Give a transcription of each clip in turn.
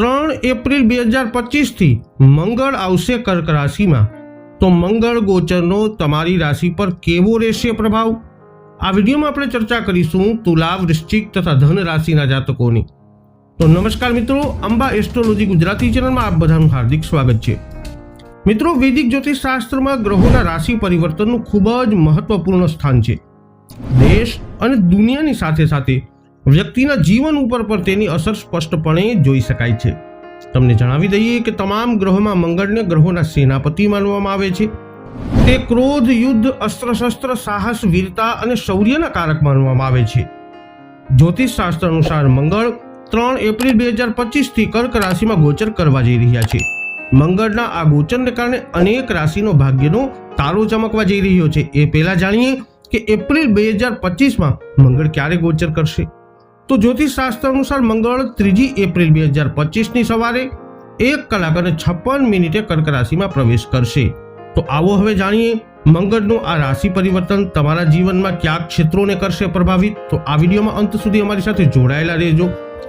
ત્રણ એપ્રિલ બે હજાર પચીસથી મંગળ આવશે કર્ક રાશિમાં. તો મંગળ ગોચરનો તમારી રાશિ પર કેવો રહેશે પ્રભાવ? આ વિડીયોમાં આપણે ચર્ચા કરીશું તુલા વૃશ્ચિક તથા ધન રાશિના જાતકોની. તો નમસ્કાર મિત્રો, અંબા એસ્ટ્રોલોજી ગુજરાતી ચેનલમાં આપ બધાનું હાર્દિક સ્વાગત છે. મિત્રો, વૈદિક જ્યોતિષ શાસ્ત્રમાં ગ્રહોના રાશિ પરિવર્તનનું ખૂબ જ મહત્વપૂર્ણ સ્થાન છે. દેશ અને દુનિયાની સાથે સાથે વ્યક્તિના જીવન ઉપર પણ તેની અસર સ્પષ્ટપણે જોઈ શકાય છે. તમને જણાવી દઈએ કે તમામ ગ્રહોમાં મંગળને ગ્રહોના સેનાપતિ માનવામાં આવે છે. તે ક્રોધ, યુદ્ધ, અસ્ત્રશસ્ત્ર, સાહસ, વીરતા અને શૌર્યના કારક માનવામાં આવે છે. જ્યોતિષ શાસ્ત્ર અનુસાર મંગળ ત્રણ એપ્રિલ બે હજાર પચીસથી કર્ક રાશિમાં ગોચર કરવા જઈ રહ્યા છે. મંગળના આ ગોચરને કારણે અનેક રાશિનો ભાગ્યનો તારો ચમકવા જઈ રહ્યો છે. એ પહેલા જાણીએ કે એપ્રિલ બે હજાર પચીસમાં મંગળ ક્યારે ગોચર કરશે? તો જ્યોતિષ શાસ્ત્ર અનુસાર મંગળ ત્રીજી એપ્રિલ બે હજાર પચીસની સવારે એક કલાક અને છપ્પન મિનિટે કર્ક રાશિમાં પ્રવેશ કરશે. તો આવો હવે જાણીએ મંગળનું આ રાશિ પરિવર્તન તમારા જીવનમાં કયા ક્ષેત્રોને કરશે પ્રભાવિત? તો આ વિડીયોમાં અંત સુધી અમારી સાથે જોડાયેલા રહેજો.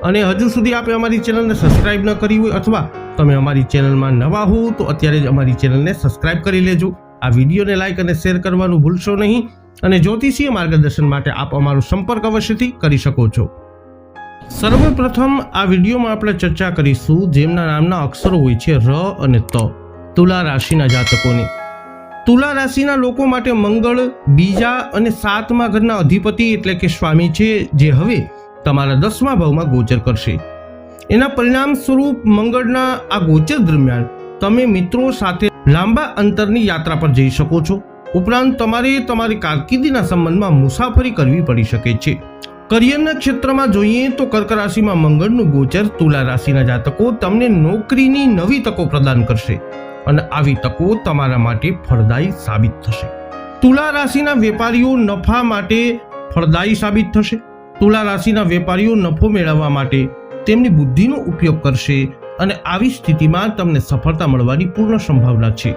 અને હજુ સુધી આપે અમારી ચેનલને સબસ્ક્રાઇબ ન કરી હોય અથવા તમે અમારી ચેનલમાં નવા હો, તો અત્યારે જ અમારી ચેનલને સબસ્ક્રાઇબ કરી લેજો. આ વિડીયોને લાઇક અને શેર કરવાનું ભૂલશો નહીં. અને જ્યોતિષીય માર્ગદર્શન માટે આપ અમારો સંપર્ક અવશ્યથી કરી શકો છો. સર્વપ્રથમ આ વિડીયોમાં આપણે ચર્ચા કરીશું જેમના નામના અક્ષરો હોય છે ર અને ત, તુલા રાશિના જાતકોની. તુલા રાશિના લોકો માટે મંગળ, બીજા અને સાતમા ઘરના અધિપતિ એટલે કે સ્વામી છે જે હવે તમારા દસમા ભાવમાં ગોચર કરશે. એના પરિણામ સ્વરૂપ મંગળના આ ગોચર દરમિયાન તમે મિત્રો સાથે લાંબા અંતરની યાત્રા પર જઈ શકો છો. ઉપરાંત તમારે તમારી કારકિર્દીના સંબંધમાં મુસાફરી કરવી પડી શકે છે. કરિયરના ક્ષેત્રમાં જોઈએ તો કર્ક રાશિમાં મંગળનું ગોચર તુલા રાશિના જાતકો તમને નોકરીની નવી તકો પ્રદાન કરશે અને આવી તકો તમારા માટે ફળદાયી સાબિત થશે. તુલા રાશિના વેપારીઓ નફા માટે ફળદાયી સાબિત થશે. તુલા રાશિના વેપારીઓ નફો મેળવવા માટે તેમની બુદ્ધિનો ઉપયોગ કરશે અને આવી સ્થિતિમાં તમને સફળતા મળવાની પૂર્ણ સંભાવના છે.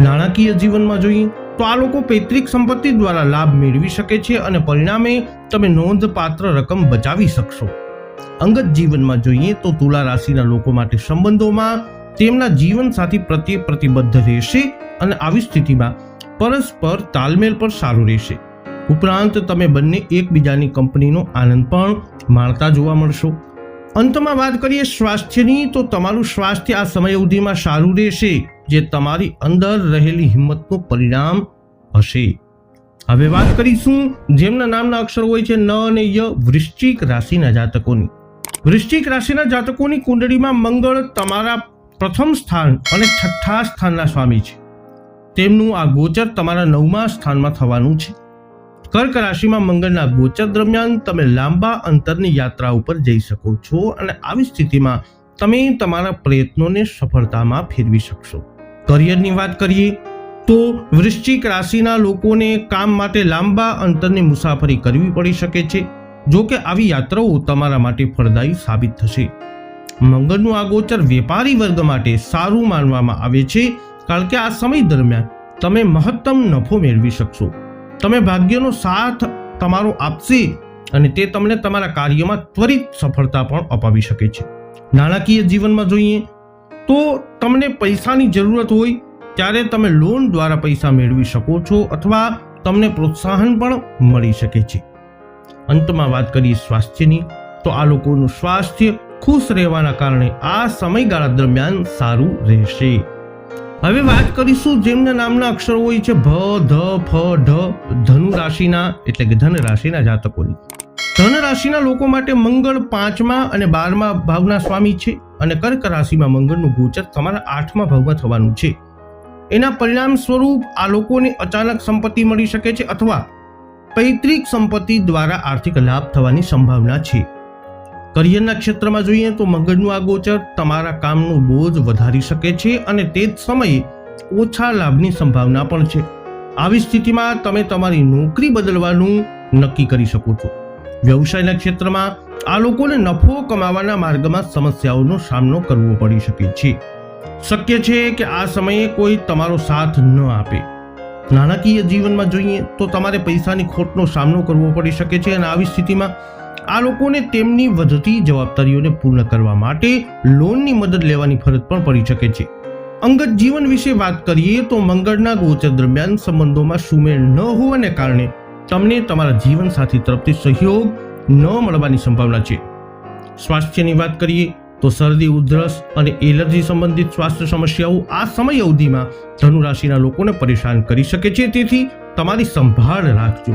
નાણાકીય જીવનમાં જોઈએ તો આ લોકો પૈતૃક સંપત્તિ દ્વારા લાભ મેળવી શકે છે અને પરિણામે તમે નોંધપાત્ર રકમ બચાવી શકશો. અંગત જીવનમાં જોઈએ તો તુલા રાશિના લોકો માટે સંબંધોમાં તેમના જીવનસાથી પ્રત્યે પ્રતિબદ્ધ રહેશે અને આવી સ્થિતિમાં પરસ્પર તાલમેલ પર સારું રહેશે. ઉપરાંત તમે બંને એકબીજાની કંપનીનો આનંદ પણ માણતા જોવા મળશો. અંતમાં વાત કરીએ સ્વાસ્થ્યની તો તમારું સ્વાસ્થ્ય આ સમય અવધિમાં સારું રહેશે. જે તમારી અંદર રહેલી હિંમતનું પરિણામ હશે. હવે વાત કરીશું જેમના નામના અક્ષર હોય છે ન અને ય વૃશ્ચિક રાશિના જાતકોની. વૃશ્ચિક રાશિના જાતકોની કુંડળીમાં મંગળ તમારા પ્રથમ સ્થાન અને છઠ્ઠા સ્થાનના સ્વામી છે. તેમનું આ ગોચર તમારા નવમા સ્થાનમાં થવાનું છે. કર્ક રાશિમાં મંગળના ગોચર દરમિયાન તમે લાંબા અંતરની યાત્રા ઉપર જઈ શકો છો અને આવી સ્થિતિમાં તમે તમારા પ્રયત્નોને સફળતામાં ફેરવી શકશો. કરિયરની વાત કરીએ, તો વૃશ્ચિક રાશિના લોકોને કામ માટે લાંબા અંતરની મુસાફરી કરવી પડી શકે છે. જો કે આવી યાત્રાઓ તમારા માટે ફળદાયી સાબિત થશે. મંગળનું આ ગોચર વેપારી વર્ગ માટે સારું માનવામાં આવે છે, કારણ કે આ સમય દરમિયાન તમે મહત્તમ નફો મેળવી શકશો. તમે ભાગ્યનો સાથ તમારો આપશે અને તે તમને તમારા કાર્યમાં ત્વરિત સફળતા પણ અપાવી શકે છે. નાણાકીય જીવનમાં જોઈએ તો તમને પૈસાની જરૂરત હોય, ત્યારે તમે લોન દ્વારા પૈસા મેળવી શકો છો અથવા તમને પ્રોત્સાહન પણ મળી શકે છે. અંતમાં વાત કરીએ સ્વાસ્થ્યની, તો આ લોકોનું સ્વાસ્થ્ય ખુશ રહેવાના કારણે આ સમયગાળા દરમિયાન સારું રહેશે. હવે વાત કરીશું જેમના નામના અક્ષરો હોય છે, ભ, ધ, ફ, ઢ ધનુ રાશિના એટલે કે ધન રાશિના જાતકોની. ધન રાશિના લોકો માટે મંગળ પાંચમા અને બારમા ભાવના સ્વામી છે અને કર્ક રાશિમાં મંગળનું ગોચર તમારા આઠમા ભાવમાં થવાનું છે. એના પરિણામ સ્વરૂપ આ લોકોને અચાનક સંપત્તિ મળી શકે છે અથવા પૈતૃક સંપત્તિ દ્વારા આર્થિક લાભ થવાની સંભાવના છે. કરિયરના ક્ષેત્રમાં જોઈએ તો મંગળનું આ ગોચર તમારા કામનું બોજ વધારી શકે છે અને તે જ સમયે ઓછા લાભની સંભાવના પણ છે. આવી સ્થિતિમાં તમે તમારી નોકરી બદલવાનું નક્કી કરી શકો છો. વ્યવસાયના ક્ષેત્રમાં આ લોકોને નફો કમાવાના માર્ગમાં સમસ્યાઓનો સામનો કરવો પડી શકે છે. શક્ય છે કે આ સમયે કોઈ તમારો સાથ ન આપે. નાણાકીય જીવનમાં જોઈએ તો તમારે પૈસાની ખોટનો સામનો કરવો પડી શકે છે અને આવી સ્થિતિમાં આ લોકોને તેમની વધતી જવાબદારીઓને પૂર્ણ કરવા માટે લોનની મદદ લેવાની ફરજ પણ પડી શકે છે. અંગત જીવન વિશે વાત કરીએ તો મંગળના ગોચર દરમિયાન સંબંધોમાં સુમેળ ન હોવાને કારણે તમને તમારા જીવનસાથી તરફથી સહયોગ ન મળવાની સંભાવના છે. સ્વાસ્થ્યની વાત કરીએ તો શરદી, ઉધરસ અને એલર્જી સંબંધિત સ્વાસ્થ્ય સમસ્યાઓ આ સમય અવધિમાં ધનુરાશિના લોકોને પરેશાન કરી શકે છે. તેથી તમારી સંભાળ રાખજો.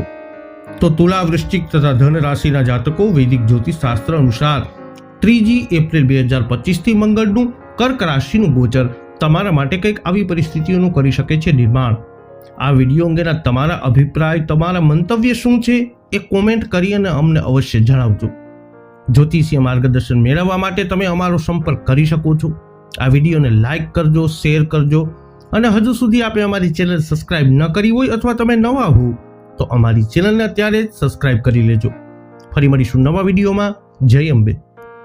તો તુલા વૃશ્ચિક તથા ધન રાશિના જાતકો વૈદિક જ્યોતિષ શાસ્ત્ર અનુસાર ત્રીજી એપ્રિલ બે હજાર પચીસથી મંગળનું કર્ક રાશિનું ગોચર તમારા માટે કંઈક આવી પરિસ્થિતિઓનું કરી શકે છે. નિર્માણ આ વીડિયો અંગેના તમારા અભિપ્રાય, તમારા મંતવ્ય શું છે એ કોમેન્ટ કરી અને અમને અવશ્ય જણાવજો. જ્યોતિષીય માર્ગદર્શન મેળવવા માટે તમે અમારો સંપર્ક કરી શકો છો. આ વિડીયોને લાઇક કરજો શેર કરજો અને હજુ સુધી આપણે અમારી ચેનલ સબસ્ક્રાઇબ ન કરી હોય અથવા તમે નવા હો, તો અમારી ચેનલને અત્યારે જ સબસ્ક્રાઇબ કરી લેજો. ફરી મળીશું નવા વિડીયોમાં. જય અંબે.